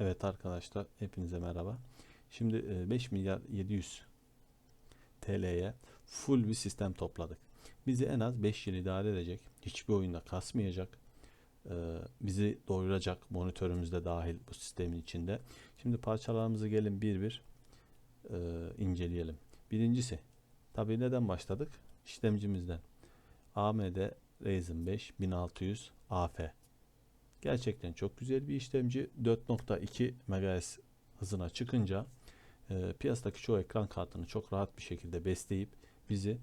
Evet arkadaşlar hepinize merhaba. Şimdi e, 5 milyar 700 TL'ye full bir sistem topladık. Bizi en az 5 yıl idare edecek. Hiçbir oyunda kasmayacak. e, Bizi doyuracak monitörümüz de dahil bu sistemin içinde. Şimdi parçalarımızı gelin bir bir e, inceleyelim. Birincisi tabii neden başladık? İşlemcimizden. AMD Ryzen 5 1600 AF. Gerçekten çok güzel bir işlemci. 4.2 MHz hızına çıkınca e, piyasadaki çoğu ekran kartını çok rahat bir şekilde besleyip bizi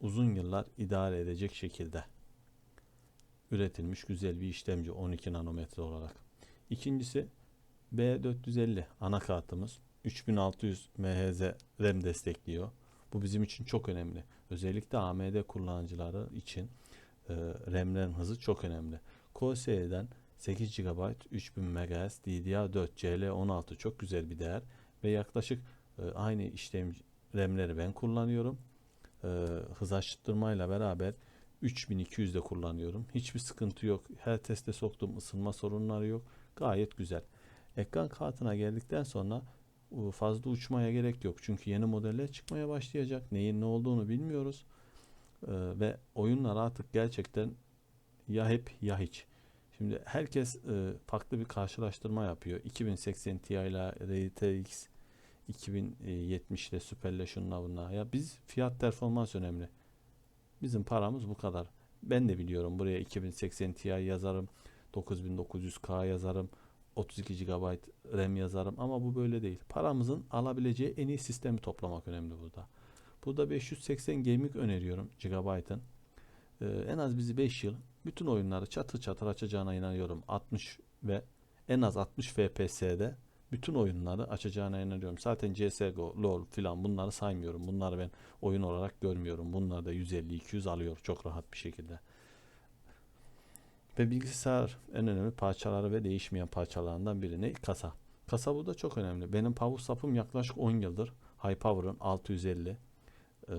uzun yıllar idare edecek şekilde üretilmiş güzel bir işlemci 12 nanometre olarak. İkincisi B450 anakartımız 3600 MHz RAM destekliyor. Bu bizim için çok önemli. Özellikle AMD kullanıcıları için e, RAM'lerin hızı çok önemli. Corsair'den 8 GB 3000 MHz DDR4 CL16 çok güzel bir değer ve yaklaşık e, aynı işlemci RAM'leri ben kullanıyorum. E, hız arttırmayla beraber 3200'de kullanıyorum. Hiçbir sıkıntı yok. Her teste soktum ısınma sorunları yok. Gayet güzel. Ekran kartına geldikten sonra fazla uçmaya gerek yok. Çünkü yeni modeller çıkmaya başlayacak. Neyin ne olduğunu bilmiyoruz. E, ve oyunlar artık gerçekten ya hep ya hiç. Şimdi herkes e, farklı bir karşılaştırma yapıyor. 2080 Ti ile RTX 2070 ile Super'le şunla bunla. Ya biz fiyat performans önemli. Bizim paramız bu kadar. Ben de biliyorum buraya 2080 Ti yazarım. 9900K yazarım. 32 GB RAM yazarım ama bu böyle değil. Paramızın alabileceği en iyi sistemi toplamak önemli burada. Burada 580 gaming öneriyorum GB'ın. Ee, en az bizi 5 yıl bütün oyunları çatır çatır açacağına inanıyorum. 60 ve en az 60 FPS'de bütün oyunları açacağına inanıyorum. Zaten CSGO, LoL filan bunları saymıyorum. Bunları ben oyun olarak görmüyorum. Bunlar da 150-200 alıyor çok rahat bir şekilde. Ve bilgisayar en önemli parçaları ve değişmeyen parçalarından biri ne? Kasa. Kasa bu da çok önemli. Benim power sapım yaklaşık 10 yıldır. High Power'ın 650 e,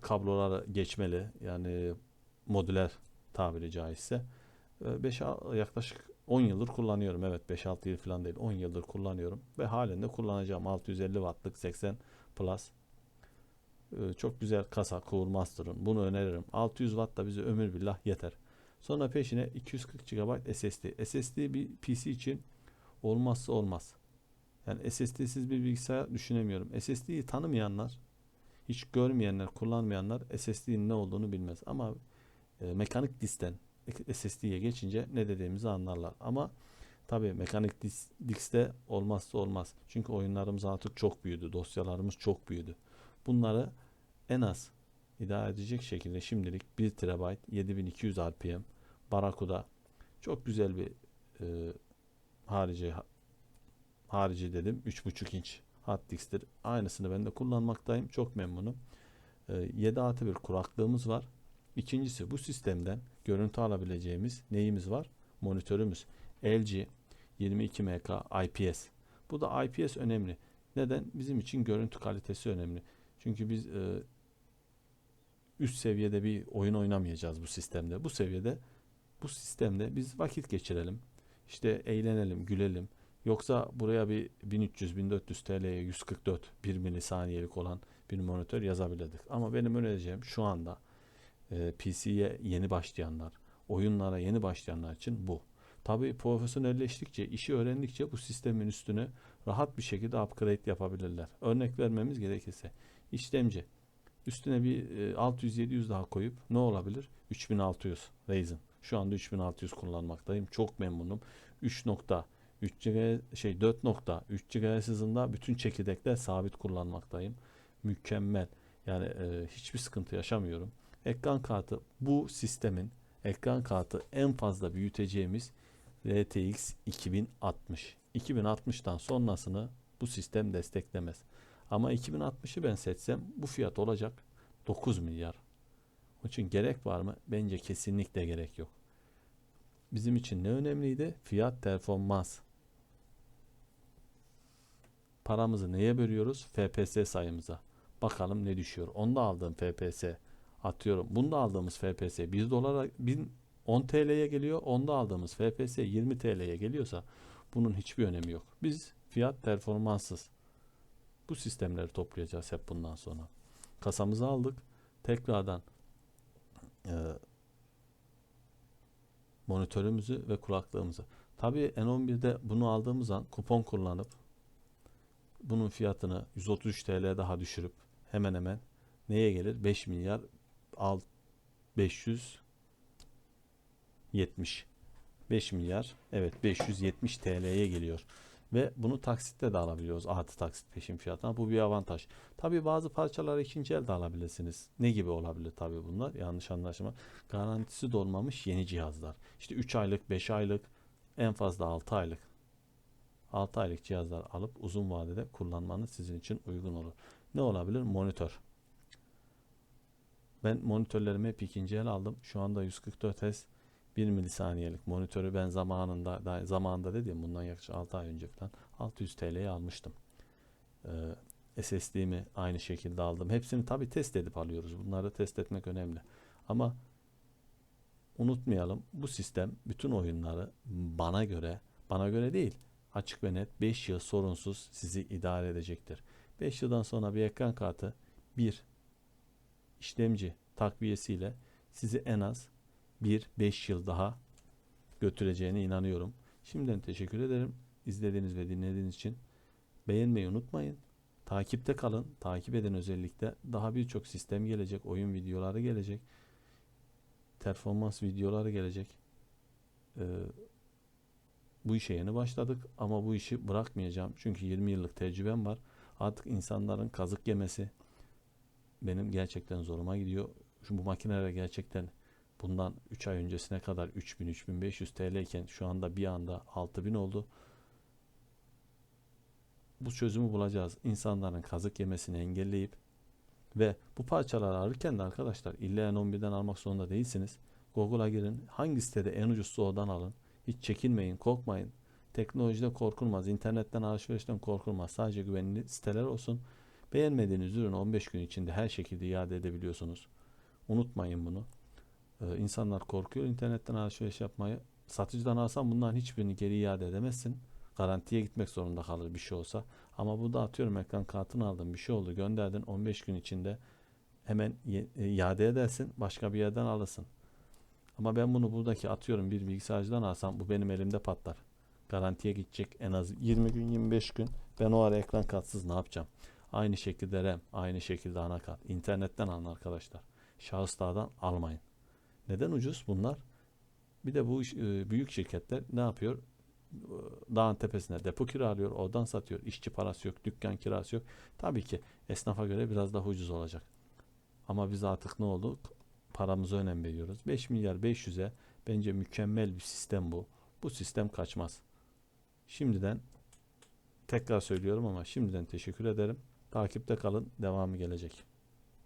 kabloları geçmeli. Yani modüler tabiri caizse. 5 yaklaşık 10 yıldır kullanıyorum. Evet 5-6 yıl falan değil. 10 yıldır kullanıyorum ve halen de kullanacağım. 650 wattlık 80 plus. Ee, Çok güzel kasa Cool Master'ın. Bunu öneririm. 600 watt da bize ömür billah yeter. Sonra peşine 240 GB SSD. SSD bir PC için olmazsa olmaz. Yani SSD'siz bir bilgisayar düşünemiyorum. SSD'yi tanımayanlar, hiç görmeyenler, kullanmayanlar SSD'nin ne olduğunu bilmez. Ama e, mekanik diskten SSD'ye geçince ne dediğimizi anlarlar. Ama tabi mekanik dis, diskte olmazsa olmaz. Çünkü oyunlarımız artık çok büyüdü. Dosyalarımız çok büyüdü. Bunları en az idare edecek şekilde şimdilik 1 TB 7200 RPM Barracuda çok güzel bir e, harici harici dedim 3.5 inç hard disktir. Aynısını ben de kullanmaktayım. Çok memnunum. E, 7 artı bir kuraklığımız var. İkincisi bu sistemden görüntü alabileceğimiz neyimiz var? Monitörümüz. LG 22MK IPS. Bu da IPS önemli. Neden? Bizim için görüntü kalitesi önemli. Çünkü biz e, üst seviyede bir oyun oynamayacağız bu sistemde. Bu seviyede bu sistemde biz vakit geçirelim. İşte eğlenelim, gülelim. Yoksa buraya bir 1300-1400 TL'ye 144 1 milisaniyelik olan bir monitör yazabilirdik. Ama benim önereceğim şu anda e, PC'ye yeni başlayanlar, oyunlara yeni başlayanlar için bu. Tabii profesyonelleştikçe, işi öğrendikçe bu sistemin üstüne rahat bir şekilde upgrade yapabilirler. Örnek vermemiz gerekirse işlemci üstüne bir e, 600-700 daha koyup ne olabilir? 3600 Ryzen. Şu anda 3600 kullanmaktayım. Çok memnunum. 3.3 GB şey 4.3 GHz hızında bütün çekirdekler sabit kullanmaktayım. Mükemmel. Yani e, hiçbir sıkıntı yaşamıyorum. Ekran kartı bu sistemin ekran kartı en fazla büyüteceğimiz RTX 2060. 2060'tan sonrasını bu sistem desteklemez. Ama 2060'ı ben seçsem bu fiyat olacak 9 milyar. Onun için gerek var mı? Bence kesinlikle gerek yok. Bizim için ne önemliydi? Fiyat performans. Paramızı neye bölüyoruz? FPS sayımıza. Bakalım ne düşüyor. Onda aldığım FPS atıyorum. Bunda aldığımız FPS 1 dolara 10 TL'ye geliyor. Onda aldığımız FPS 20 TL'ye geliyorsa Bunun hiçbir önemi yok. Biz fiyat performanssız. Bu sistemleri toplayacağız hep bundan sonra. Kasamızı aldık. Tekrardan e, monitörümüzü ve kulaklığımızı. Tabii N11'de bunu aldığımız an kupon kullanıp bunun fiyatını 133 TL daha düşürüp hemen hemen neye gelir? 5 milyar alt 570 5 milyar evet 570 TL'ye geliyor. Ve bunu taksitle de alabiliyoruz. Artı taksit peşin fiyatına. Bu bir avantaj. Tabi bazı parçaları ikinci elde alabilirsiniz. Ne gibi olabilir tabi bunlar? Yanlış anlaşılma. Garantisi dolmamış yeni cihazlar. İşte 3 aylık, 5 aylık, en fazla 6 aylık. 6 aylık cihazlar alıp uzun vadede kullanmanız sizin için uygun olur. Ne olabilir? Monitör. Ben monitörlerimi hep ikinci el aldım. Şu anda 144 Hz 1 milisaniyelik monitörü ben zamanında daha zamanında dedim bundan yaklaşık 6 ay önce falan 600 TL'ye almıştım. Ee, SSD'mi aynı şekilde aldım. Hepsini tabi test edip alıyoruz. Bunları test etmek önemli. Ama unutmayalım bu sistem bütün oyunları bana göre bana göre değil açık ve net 5 yıl sorunsuz sizi idare edecektir. 5 yıldan sonra bir ekran kartı bir işlemci takviyesiyle sizi en az 1-5 yıl daha götüreceğine inanıyorum. Şimdiden teşekkür ederim. İzlediğiniz ve dinlediğiniz için. Beğenmeyi unutmayın. Takipte kalın. Takip edin özellikle. Daha birçok sistem gelecek. Oyun videoları gelecek. Performans videoları gelecek. Ee, bu işe yeni başladık ama bu işi bırakmayacağım. Çünkü 20 yıllık tecrübem var. Artık insanların kazık yemesi benim gerçekten zoruma gidiyor. Şu bu makineler gerçekten bundan 3 ay öncesine kadar 3000-3500 TL iken şu anda bir anda 6000 oldu. Bu çözümü bulacağız. İnsanların kazık yemesini engelleyip ve bu parçaları alırken de arkadaşlar illa N11'den almak zorunda değilsiniz. Google'a girin. Hangi sitede en ucuzsa oradan alın. Hiç çekinmeyin, korkmayın. Teknolojide korkulmaz. internetten alışverişten korkulmaz. Sadece güvenli siteler olsun. Beğenmediğiniz ürünü 15 gün içinde her şekilde iade edebiliyorsunuz. Unutmayın bunu. Ee, insanlar korkuyor internetten alışveriş yapmayı. Satıcıdan alsan bunların hiçbirini geri iade edemezsin. Garantiye gitmek zorunda kalır bir şey olsa. Ama burada atıyorum ekran kartını aldın bir şey oldu gönderdin 15 gün içinde hemen e, iade edersin başka bir yerden alırsın. Ama ben bunu buradaki atıyorum bir bilgisayarcıdan alsam bu benim elimde patlar. Garantiye gidecek en az 20 gün 25 gün. Ben o ara ekran kartsız ne yapacağım? Aynı şekilde RAM, aynı şekilde anakart. İnternetten alın arkadaşlar. Şahıslardan almayın. Neden ucuz bunlar? Bir de bu e, büyük şirketler ne yapıyor? Dağın tepesine depo kiralıyor, oradan satıyor. İşçi parası yok, dükkan kirası yok. Tabii ki esnafa göre biraz daha ucuz olacak. Ama biz artık ne olduk? Paramıza önem veriyoruz. 5 milyar 500'e bence mükemmel bir sistem bu. Bu sistem kaçmaz. Şimdiden tekrar söylüyorum ama şimdiden teşekkür ederim. Takipte kalın. Devamı gelecek.